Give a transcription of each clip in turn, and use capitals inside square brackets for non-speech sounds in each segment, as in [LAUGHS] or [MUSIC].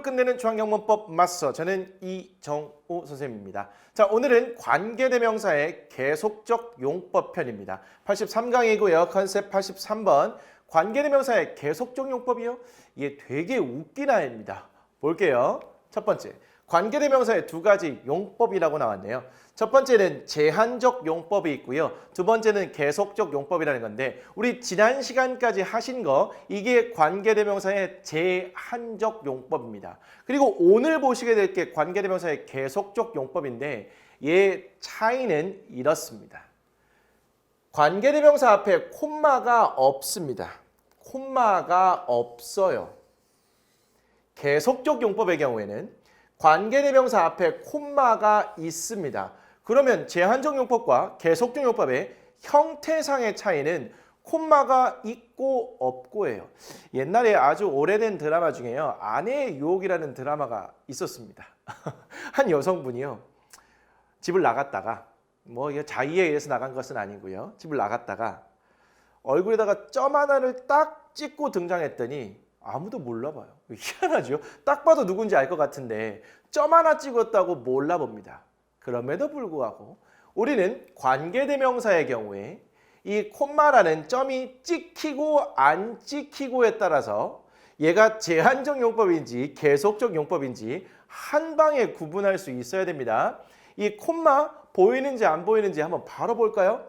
100점으로 끝내는 중앙영문법 마스터 저는 이정우 선생님입니다. 자 오늘은 관계대명사의 계속적 용법 편입니다. 83강이고요. 컨셉 83번 관계대명사의 계속적 용법이요. 이게 되게 웃긴 아입니다. 볼게요. 첫 번째 관계대명사의 두 가지 용법이라고 나왔네요. 첫 번째는 제한적 용법이 있고요. 두 번째는 계속적 용법이라는 건데 우리 지난 시간까지 하신 거 이게 관계대명사의 제한적 용법입니다. 그리고 오늘 보시게 될 게 관계대명사의 계속적 용법인데 얘 차이는 이렇습니다. 관계대명사 앞에 콤마가 없습니다. 콤마가 없어요. 계속적 용법의 경우에는 관계대명사 앞에 콤마가 있습니다. 그러면 제한적 용법과 계속적 용법의 형태상의 차이는 콤마가 있고 없고예요. 옛날에 아주 오래된 드라마 중에요. 아내의 유혹이라는 드라마가 있었습니다. [LAUGHS] 한 여성분이요. 집을 나갔다가 뭐 자의에 의해서 나간 것은 아니고요. 집을 나갔다가 얼굴에다가 점 하나를 딱 찍고 등장했더니 아무도 몰라봐요. [LAUGHS] 희한하죠? 딱 봐도 누군지 알 것 같은데 점 하나 찍었다고 몰라봅니다. 그럼에도 불구하고 우리는 관계대명사의 경우에 이 콤마라는 점이 찍히고 안 찍히고에 따라서 얘가 제한적 용법인지 계속적 용법인지 한 방에 구분할 수 있어야 됩니다. 이 콤마 보이는지 안 보이는지 한번 바로 볼까요?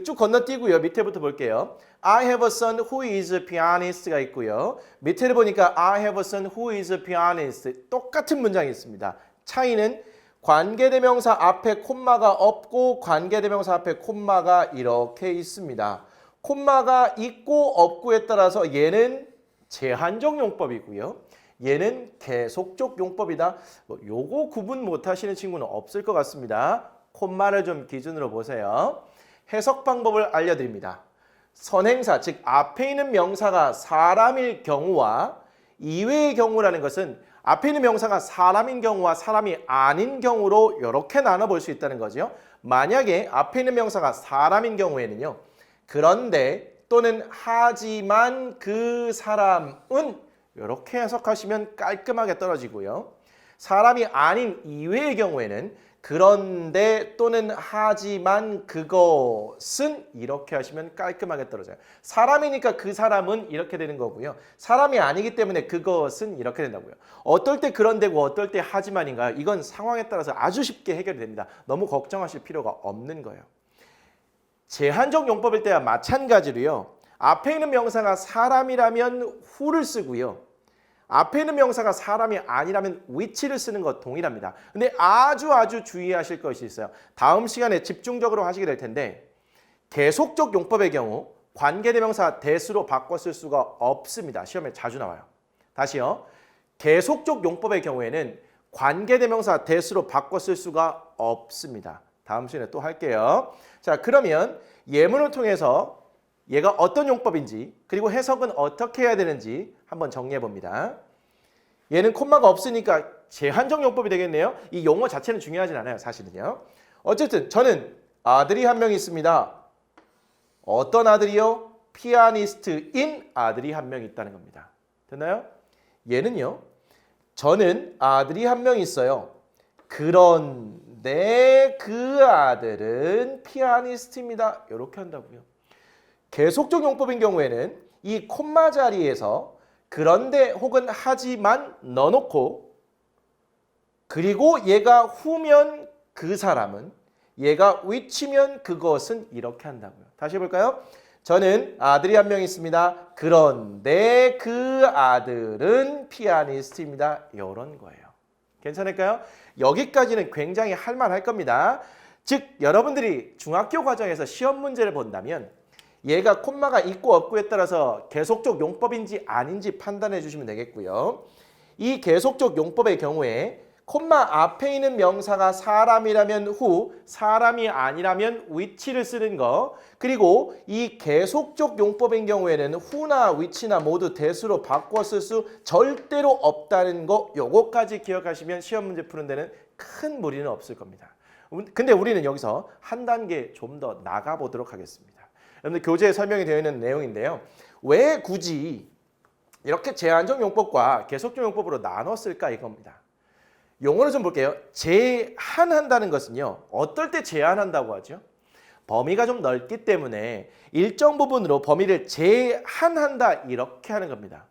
쭉 건너뛰고요. 밑에부터 볼게요. I have a son who is a pianist가 있고요. 밑에를 보니까 I have a son who is a pianist 똑같은 문장이 있습니다. 차이는 관계대명사 앞에 콤마가 없고 관계대명사 앞에 콤마가 이렇게 있습니다. 콤마가 있고 없고에 따라서 얘는 제한적 용법이고요. 얘는 계속적 용법이다. 뭐 요거 구분 못 하시는 친구는 없을 것 같습니다. 콤마를 좀 기준으로 보세요. 해석 방법을 알려드립니다. 선행사, 즉 앞에 있는 명사가 사람일 경우와 이외의 경우라는 것은 앞에 있는 명사가 사람인 경우와 사람이 아닌 경우로 이렇게 나눠볼 수 있다는 거죠. 만약에 앞에 있는 명사가 사람인 경우에는요. 그런데 또는 하지만 그 사람은 이렇게 해석하시면 깔끔하게 떨어지고요. 사람이 아닌 이외의 경우에는 그런데 또는 하지만 그것은 이렇게 하시면 깔끔하게 떨어져요. 사람이니까 그 사람은 이렇게 되는 거고요. 사람이 아니기 때문에 그것은 이렇게 된다고요. 어떨 때 그런데고 어떨 때 하지만인가 이건 상황에 따라서 아주 쉽게 해결이 됩니다. 너무 걱정하실 필요가 없는 거예요. 제한적 용법일 때와 마찬가지로요. 앞에 있는 명사가 사람이라면 who를 쓰고요. 앞에 있는 명사가 사람이 아니라면 which를 쓰는 것 동일합니다. 근데 아주 아주 주의하실 것이 있어요. 다음 시간에 집중적으로 하시게 될 텐데 계속적 용법의 경우 관계대명사 대수로 바꿔 쓸 수가 없습니다. 시험에 자주 나와요. 다시요. 계속적 용법의 경우에는 관계대명사 대수로 바꿔 쓸 수가 없습니다. 다음 시간에 또 할게요. 자, 그러면 예문을 통해서 얘가 어떤 용법인지 그리고 해석은 어떻게 해야 되는지 한번 정리해 봅니다. 얘는 콤마가 없으니까 제한적 용법이 되겠네요. 이 용어 자체는 중요하진 않아요, 사실은요. 어쨌든 저는 아들이 한 명 있습니다. 어떤 아들이요? 피아니스트인 아들이 한 명 있다는 겁니다. 됐나요? 얘는요. 저는 아들이 한 명 있어요. 그런데 그 아들은 피아니스트입니다. 이렇게 한다고요. 계속적 용법인 경우에는 이 콤마 자리에서 그런데 혹은 하지만 넣어놓고 그리고 얘가 후면 그 사람은 얘가 위치면 그것은 이렇게 한다고요. 다시 해볼까요? 저는 아들이 한 명 있습니다. 그런데 그 아들은 피아니스트입니다. 이런 거예요. 괜찮을까요? 여기까지는 굉장히 할만할 겁니다. 즉 여러분들이 중학교 과정에서 시험 문제를 본다면 얘가 콤마가 있고 없고에 따라서 계속적 용법인지 아닌지 판단해 주시면 되겠고요. 이 계속적 용법의 경우에 콤마 앞에 있는 명사가 사람이라면 후, 사람이 아니라면 위치를 쓰는 거. 그리고 이 계속적 용법인 경우에는 후나 위치나 모두 대수로 바꿔 쓸 수 절대로 없다는 거. 요거까지 기억하시면 시험 문제 푸는 데는 큰 무리는 없을 겁니다. 근데 우리는 여기서 한 단계 좀 더 나가 보도록 하겠습니다. 여러분들 교재에 설명이 되어 있는 내용인데요. 왜 굳이 이렇게 제한적 용법과 계속적 용법으로 나눴을까 이겁니다. 용어를 좀 볼게요. 제한한다는 것은요. 어떨 때 제한한다고 하죠? 범위가 좀 넓기 때문에 일정 부분으로 범위를 제한한다 이렇게 하는 겁니다.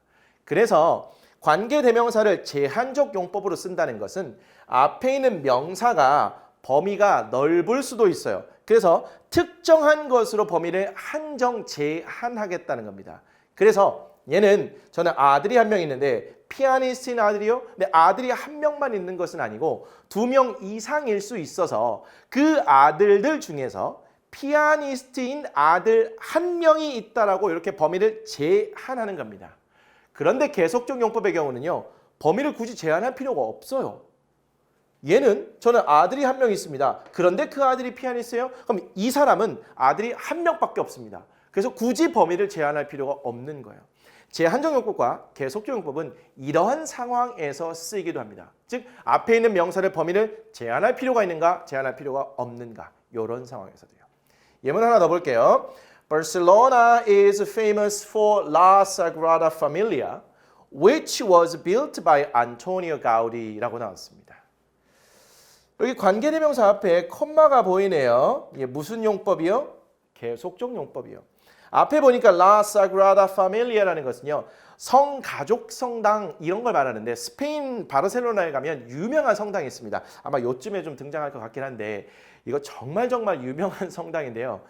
그래서 관계 대명사를 제한적 용법으로 쓴다는 것은 앞에 있는 명사가 범위가 넓을 수도 있어요. 그래서 특정한 것으로 범위를 한정 제한하겠다는 겁니다. 그래서 얘는 저는 아들이 한 명 있는데 피아니스트인 아들이요. 근데 아들이 한 명만 있는 것은 아니고 두 명 이상일 수 있어서 그 아들들 중에서 피아니스트인 아들 한 명이 있다라고 이렇게 범위를 제한하는 겁니다. 그런데 계속적 용법의 경우는요. 범위를 굳이 제한할 필요가 없어요. 얘는 저는 아들이 한 명 있습니다. 그런데 그 아들이 피아니스트예요? 그럼 이 사람은 아들이 한 명밖에 없습니다. 그래서 굳이 범위를 제한할 필요가 없는 거예요. 제한적 용법과 계속적 용법은 이러한 상황에서 쓰이기도 합니다. 즉 앞에 있는 명사를 범위를 제한할 필요가 있는가, 제한할 필요가 없는가 이런 상황에서도요. 예문 하나 더 볼게요. Barcelona is famous for La Sagrada Familia, which was built by Antonio Gaudi라고 나왔습니다. 여기 관계대명사 앞에 콤마가 보이네요. 이게 무슨 용법이요? 계속적 용법이요. 앞에 보니까 La Sagrada Familia라는 것은요. 성가족 성당 이런 걸 말하는데 스페인 바르셀로나에 가면 유명한 성당이 있습니다. 아마 요쯤에 좀 등장할 것 같긴 한데 이거 정말 정말 유명한 [LAUGHS] 성당인데요.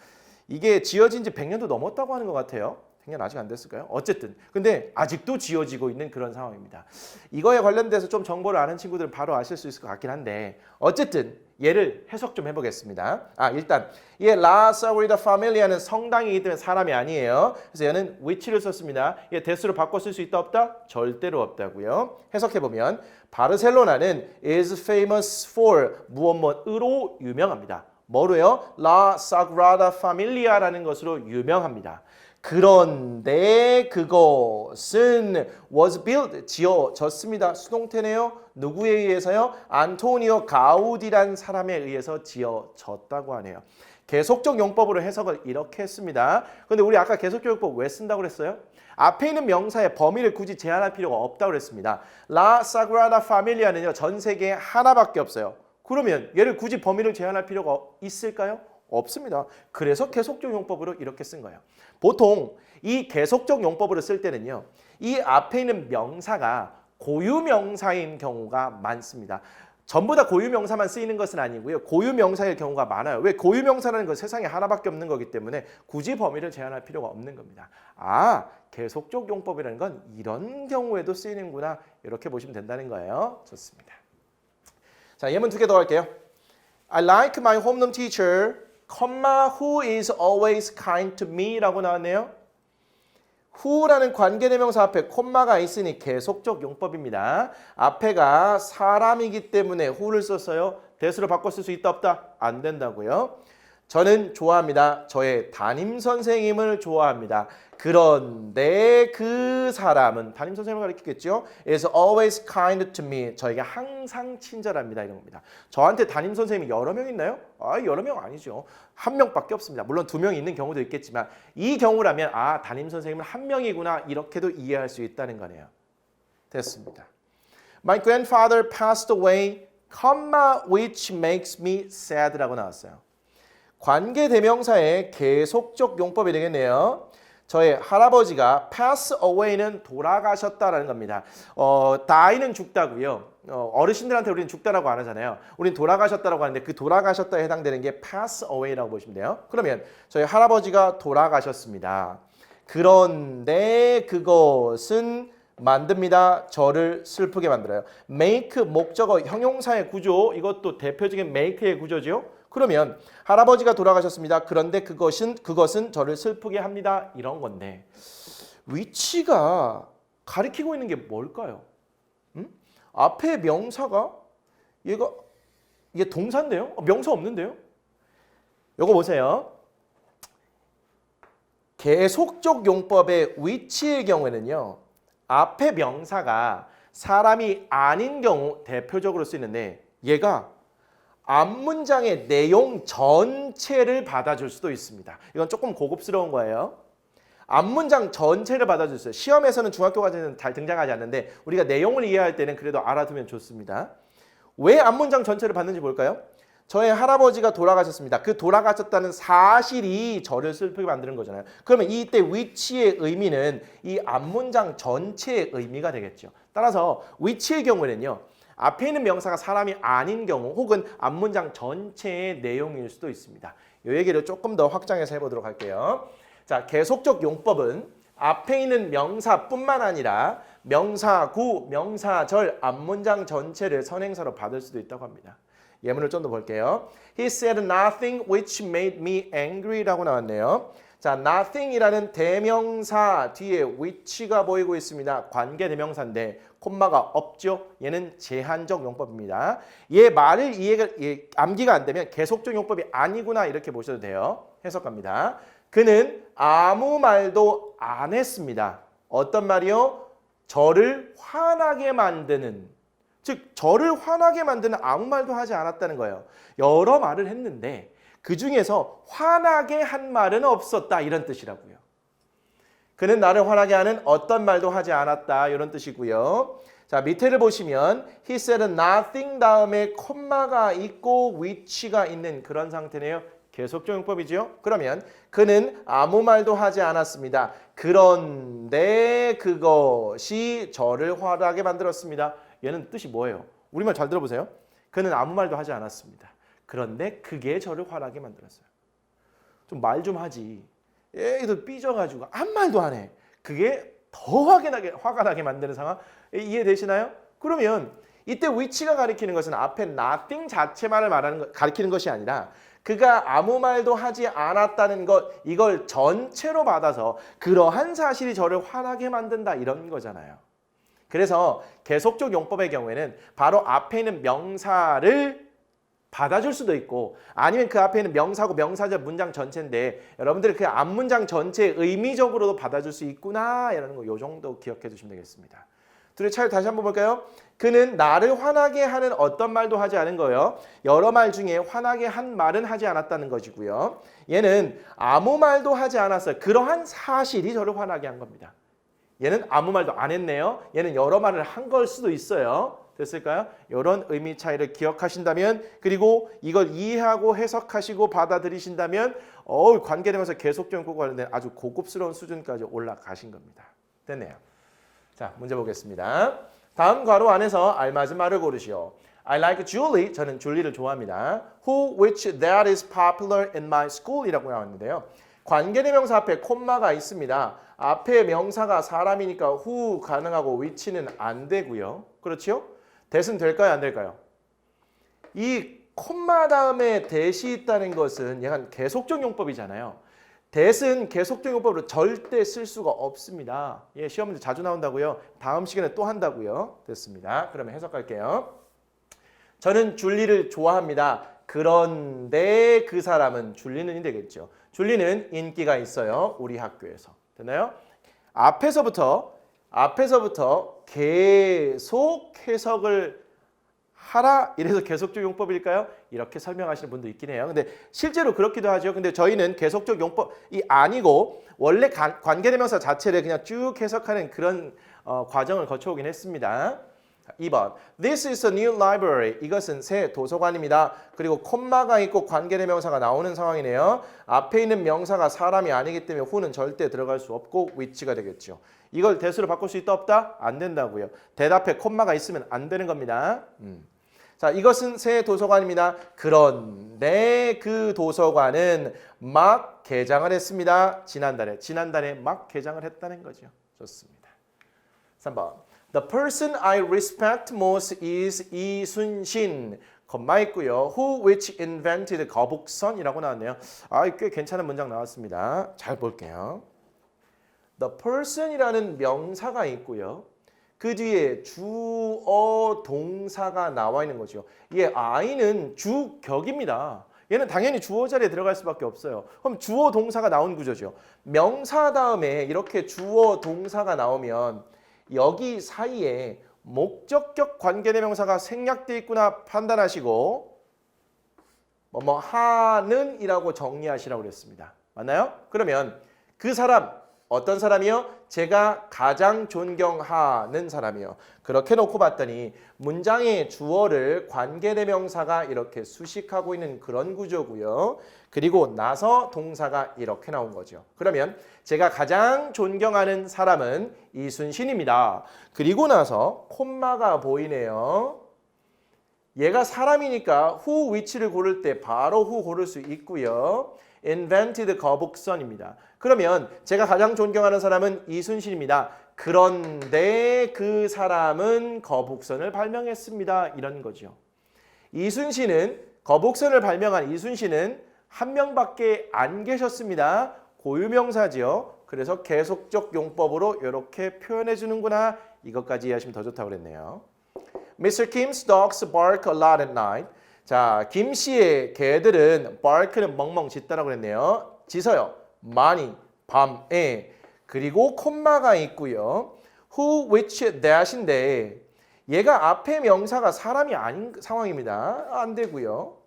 이게 지어진 지 100년도 넘었다고 하는 것 같아요. 100년 아직 안 됐을까요? 어쨌든 근데 아직도 지어지고 있는 그런 상황입니다. 이거에 관련돼서 좀 정보를 아는 친구들은 바로 아실 수 있을 것 같긴 한데 어쨌든 얘를 해석 좀 해보겠습니다. 아 일단 이라 사그리다 파밀리아는 성당이기 때문에 사람이 아니에요. 그래서 얘는 which를 썼습니다. 얘 대수로 바꿔 쓸 수 있다 없다? 절대로 없다고요. 해석해 보면 바르셀로나는 is famous for 무엇 무엇으로 유명합니다. 뭐로요? 라 사그라다 파밀리아라는 것으로 유명합니다. 그런데 그것은 was built 지어졌습니다. 수동태네요. 누구에 의해서요? 안토니오 가우디란 사람에 의해서 지어졌다고 하네요. 계속적 용법으로 해석을 이렇게 했습니다. 근데 우리 아까 계속적 용법 왜 쓴다고 그랬어요? 앞에 있는 명사의 범위를 굳이 제한할 필요가 없다고 그랬습니다. 라 사그라다 파밀리아는요. 전 세계에 하나밖에 없어요. 그러면 얘를 굳이 범위를 제한할 필요가 있을까요? 없습니다. 그래서 계속적 용법으로 이렇게 쓴 거예요. 보통 이 계속적 용법으로 쓸 때는요. 이 앞에 있는 명사가 고유 명사인 경우가 많습니다. 전부 다 고유 명사만 쓰이는 것은 아니고요. 고유 명사일 경우가 많아요. 왜 고유 명사라는 건 세상에 하나밖에 없는 거기 때문에 굳이 범위를 제한할 필요가 없는 겁니다. 아, 계속적 용법이라는 건 이런 경우에도 쓰이는구나. 이렇게 보시면 된다는 거예요. 좋습니다. 자, 예문 두 개 더 할게요. I like my homeroom teacher, comma, who is always kind to me라고 나왔네요. who라는 관계대명사 앞에 콤마가 있으니 계속적 용법입니다. 앞에가 사람이기 때문에 who를 썼어요. 대수로 바꿔 쓸 수 있다 없다? 안 된다고요. 저는 좋아합니다. 저의 담임 선생님을 좋아합니다. 그런데 그 사람은 담임 선생님을 가리키겠죠. is always kind to me. 저에게 항상 친절합니다. 이런 겁니다. 저한테 담임 선생님이 여러 명 있나요? 아, 여러 명 아니죠. 한 명밖에 없습니다. 물론 두 명이 있는 경우도 있겠지만 이 경우라면 아, 담임 선생님은 한 명이구나. 이렇게도 이해할 수 있다는 거네요. 됐습니다. My grandfather passed away, comma, which makes me sad라고 나왔어요. 관계 대명사의 계속적 용법이 되겠네요. 저의 할아버지가 pass away는 돌아가셨다라는 겁니다. 어, die는 죽다고요. 어, 르신들한테 우리는 죽다라고 안 하잖아요. 우리는 돌아가셨다라고 하는데 그 돌아가셨다에 해당되는 게 pass away라고 보시면 돼요. 그러면 저희 할아버지가 돌아가셨습니다. 그런데 그것은 만듭니다. 저를 슬프게 만들어요. make 목적어 형용사의 구조 이것도 대표적인 make의 구조죠. 그러면 할아버지가 돌아가셨습니다. 그런데 그것은 그것은 저를 슬프게 합니다. 이런 건데 위치가 가리키고 있는 게 뭘까요? 음? 앞에 명사가 얘가 이게 동사인데요? 어, 명사 없는데요? 요거 보세요. 계속적 용법의 위치의 경우에는요. 앞에 명사가 사람이 아닌 경우 대표적으로 쓰이는데 얘가 앞 문장의 내용 전체를 받아줄 수도 있습니다. 이건 조금 고급스러운 거예요. 앞 문장 전체를 받아줬어요. 시험에서는 중학교 과정에는 잘 등장하지 않는데 우리가 내용을 이해할 때는 그래도 알아두면 좋습니다. 왜 앞 문장 전체를 받는지 볼까요? 저의 할아버지가 돌아가셨습니다. 그 돌아가셨다는 사실이 저를 슬프게 만드는 거잖아요. 그러면 이때 위치의 의미는 이 앞문장 전체의 의미가 되겠죠. 따라서 위치의 경우에는요. 앞에 있는 명사가 사람이 아닌 경우 혹은 앞문장 전체의 내용일 수도 있습니다. 이 얘기를 조금 더 확장해서 해보도록 할게요. 자, 계속적 용법은 앞에 있는 명사뿐만 아니라 명사구, 명사절, 앞문장 전체를 선행사로 받을 수도 있다고 합니다. 예문을 좀 더 볼게요. He said nothing which made me angry라고 나왔네요. 자, nothing이라는 대명사 뒤에 which가 보이고 있습니다. 관계 대명사인데 콤마가 없죠. 얘는 제한적 용법입니다. 얘 말을 이해가 예, 암기가 안 되면 계속적 용법이 아니구나 이렇게 보셔도 돼요. 해석합니다. 그는 아무 말도 안 했습니다. 어떤 말이요? 저를 화나게 만드는 즉 저를 화나게 만드는 아무 말도 하지 않았다는 거예요. 여러 말을 했는데 그 중에서 화나게 한 말은 없었다 이런 뜻이라고요. 그는 나를 화나게 하는 어떤 말도 하지 않았다 이런 뜻이고요. 자 밑에를 보시면 he said nothing 다음에 콤마가 있고 which가 있는 그런 상태네요. 계속적 용법이죠. 그러면 그는 아무 말도 하지 않았습니다. 그런데 그것이 저를 화나게 만들었습니다. 얘는 뜻이 뭐예요? 우리말 잘 들어보세요. 그는 아무 말도 하지 않았습니다. 그런데 그게 저를 화나게 만들었어요. 좀 말좀 하지. 얘도 삐져가지고 아무 말도 안 해. 그게 더 나게, 화가 나게 만드는 상황 이해되시나요? 그러면 이때 위치가 가리키는 것은 앞에 nothing 자체만을 말하는 거, 가리키는 것이 아니라 그가 아무 말도 하지 않았다는 것 이걸 전체로 받아서 그러한 사실이 저를 화나게 만든다 이런 거잖아요. 그래서 계속적 용법의 경우에는 바로 앞에 있는 명사를 받아줄 수도 있고 아니면 그 앞에 있는 명사고 명사절 문장 전체인데 여러분들이 그 앞문장 전체 의미적으로도 받아줄 수 있구나 이라는 거 요 정도 기억해 주시면 되겠습니다. 둘의 차이를 다시 한번 볼까요? 그는 나를 화나게 하는 어떤 말도 하지 않은 거예요. 여러 말 중에 화나게 한 말은 하지 않았다는 것이고요. 얘는 아무 말도 하지 않았어요. 그러한 사실이 저를 화나게 한 겁니다. 얘는 아무 말도 안 했네요. 얘는 여러 말을 한 걸 수도 있어요. 됐을까요? 이런 의미 차이를 기억하신다면 그리고 이걸 이해하고 해석하시고 받아들이신다면 어 관계되면서 계속적 용법 관련된 아주 고급스러운 수준까지 올라가신 겁니다. 됐네요. 자 문제 보겠습니다. 다음 괄호 안에서 알맞은 말을 고르시오. I like Julie. 저는 줄리를 좋아합니다. Who, which, that is popular in my school이라고 나왔는데요. 관계대명사 앞에 콤마가 있습니다. 앞에 명사가 사람이니까 who 가능하고 which는 안 되고요. 그렇죠? That은 될까요? 안 될까요? 이 콤마 다음에 that이 있다는 것은 약간 계속적 용법이잖아요. that은 계속적 용법으로 절대 쓸 수가 없습니다. 예, 시험 문제 자주 나온다고요. 다음 시간에 또 한다고요. 됐습니다. 그러면 해석할게요. 저는 줄리를 좋아합니다. 그런데 그 사람은 줄리는 되겠죠. 줄리는 인기가 있어요. 우리 학교에서. 됐나요? 앞에서부터 앞에서부터 계속 해석을 하라 이래서 계속적 용법일까요? 이렇게 설명하시는 분도 있긴 해요. 근데 실제로 그렇기도 하죠. 근데 저희는 계속적 용법이 아니고 원래 관계대명사 자체를 그냥 쭉 해석하는 그런 어, 과정을 거쳐오긴 했습니다. 2번 This is a new library. 이것은 새 도서관입니다. 그리고 콤마가 있고 관계대명사가 나오는 상황이네요. 앞에 있는 명사가 사람이 아니기 때문에 who는 절대 들어갈 수 없고 which가 되겠죠. 이걸 대수로 바꿀 수 있다 없다? 안 된다고요. 대답에 콤마가 있으면 안 되는 겁니다. 음. 자, 이것은 새 도서관입니다. 그런데 그 도서관은 막 개장을 했습니다. 지난달에 지난달에 막 개장을 했다는 거죠. 좋습니다. 3번 The person I respect most is 이순신. 콤마 있고요. Who which invented 거북선이라고 나왔네요. 아, 꽤 괜찮은 문장 나왔습니다. 잘 볼게요. The person이라는 명사가 있고요. 그 뒤에 주어 동사가 나와 있는 거죠. 예, I는 주격입니다. 얘는 당연히 주어 자리에 들어갈 수밖에 없어요. 그럼 주어 동사가 나온 구조죠. 명사 다음에 이렇게 주어 동사가 나오면 여기 사이에 목적격 관계대명사가 생략되어 있구나 판단하시고 뭐, 뭐 하는이라고 정리하시라고 그랬습니다. 맞나요? 그러면 그 사람 어떤 사람이요? 제가 가장 존경하는 사람이요. 그렇게 놓고 봤더니 문장의 주어를 관계대명사가 이렇게 수식하고 있는 그런 구조고요. 그리고 나서 동사가 이렇게 나온 거죠. 그러면 제가 가장 존경하는 사람은 이순신입니다. 그리고 나서 콤마가 보이네요. 얘가 사람이니까 who which를 고를 때 바로 who 고를 수 있고요. Invented 거북선입니다. 그러면 제가 가장 존경하는 사람은 이순신입니다. 그런데 그 사람은 거북선을 발명했습니다. 이런 거죠. 이순신은 거북선을 발명한 이순신은 한 명밖에 안 계셨습니다. 고유명사지요. 그래서 계속적 용법으로 이렇게 표현해 주는구나. 이것까지 이해하시면 더 좋다고 그랬네요. Mr. Kim's dogs bark a lot at night. 자, 김 씨의 개들은 bark는 멍멍 짖다라고 그랬네요. 짖어요. 많이 밤에. 그리고 콤마가 있고요. who, which, that인데 얘가 앞에 명사가 사람이 아닌 상황입니다. 안 되고요.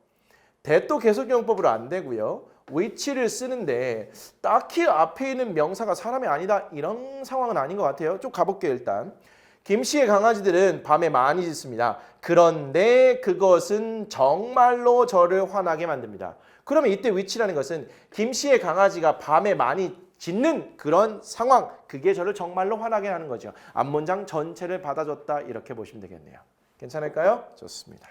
that도 계속용법으로 안 되고요. which를 쓰는데 딱히 앞에 있는 명사가 사람이 아니다 이런 상황은 아닌 것 같아요. 좀 가볼게요 일단. 김 씨의 강아지들은 밤에 많이 짖습니다. 그런데 그것은 정말로 저를 화나게 만듭니다. 그러면 이때 위치라는 것은 김 씨의 강아지가 밤에 많이 짖는 그런 상황, 그게 저를 정말로 화나게 하는 거죠. 앞문장 전체를 받아줬다 이렇게 보시면 되겠네요. 괜찮을까요? 좋습니다.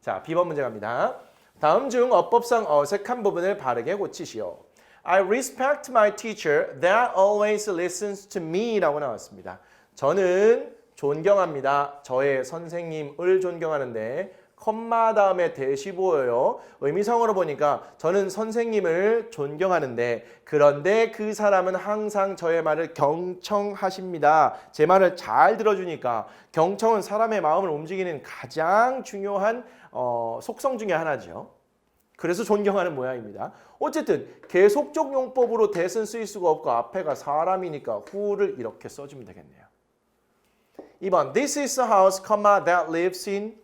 자, B번 문제 갑니다. 다음 중 어법상 어색한 부분을 바르게 고치시오. I respect my teacher that always listens to me 라고 나왔습니다. 저는 존경합니다. 저의 선생님을 존경하는데 컴마 다음에 대시 보여요. 의미상으로 보니까 저는 선생님을 존경하는데 그런데 그 사람은 항상 저의 말을 경청하십니다. 제 말을 잘 들어주니까 경청은 사람의 마음을 움직이는 가장 중요한 어, 속성 중에 하나죠. 그래서 존경하는 모양입니다. 어쨌든 계속적 용법으로 대신 쓰일 수가 없고 앞에가 사람이니까 who를 이렇게 써주면 되겠네요. 2번 This is a house, that lives in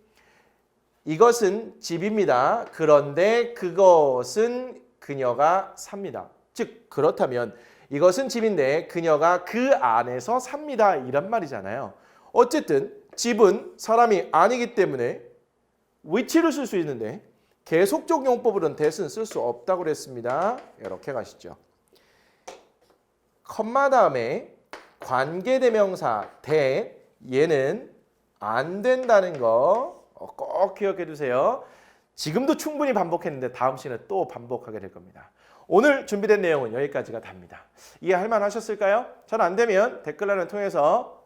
이것은 집입니다. 그런데 그것은 그녀가 삽니다. 즉 그렇다면 이것은 집인데 그녀가 그 안에서 삽니다. 이런 말이잖아요. 어쨌든 집은 사람이 아니기 때문에 위치를 쓸 수 있는데 계속적 용법으로는 대신 쓸 수 없다고 그랬습니다. 이렇게 가시죠. 컴마 다음에 관계대명사 대 얘는 안 된다는 거 꼭 기억해 두세요. 지금도 충분히 반복했는데 다음 시간에 또 반복하게 될 겁니다. 오늘 준비된 내용은 여기까지가 답니다. 이해할 만 하셨을까요? 잘 안 되면 댓글란을 통해서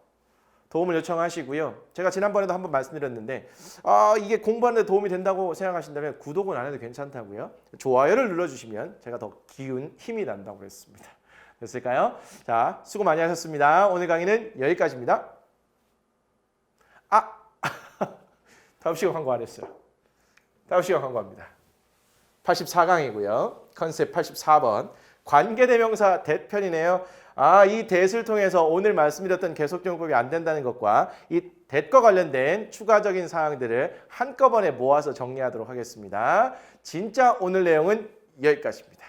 도움을 요청하시고요. 제가 지난번에도 한번 말씀드렸는데 아 이게 공부하는데 도움이 된다고 생각하신다면 구독은 안 해도 괜찮다고요. 좋아요를 눌러주시면 제가 더 기운 힘이 난다고 그랬습니다. 됐을까요? 자 수고 많이 하셨습니다. 오늘 강의는 여기까지입니다. 아 [LAUGHS] 다음 시간 광고 안 했어요. 다음 시간 광고합니다. 84강이고요. 컨셉 84번. 관계대명사 대편이네요. 아, 이 대을 통해서 오늘 말씀드렸던 계속용법이 안 된다는 것과 이 대과 관련된 추가적인 사항들을 한꺼번에 모아서 정리하도록 하겠습니다. 진짜 오늘 내용은 여기까지입니다.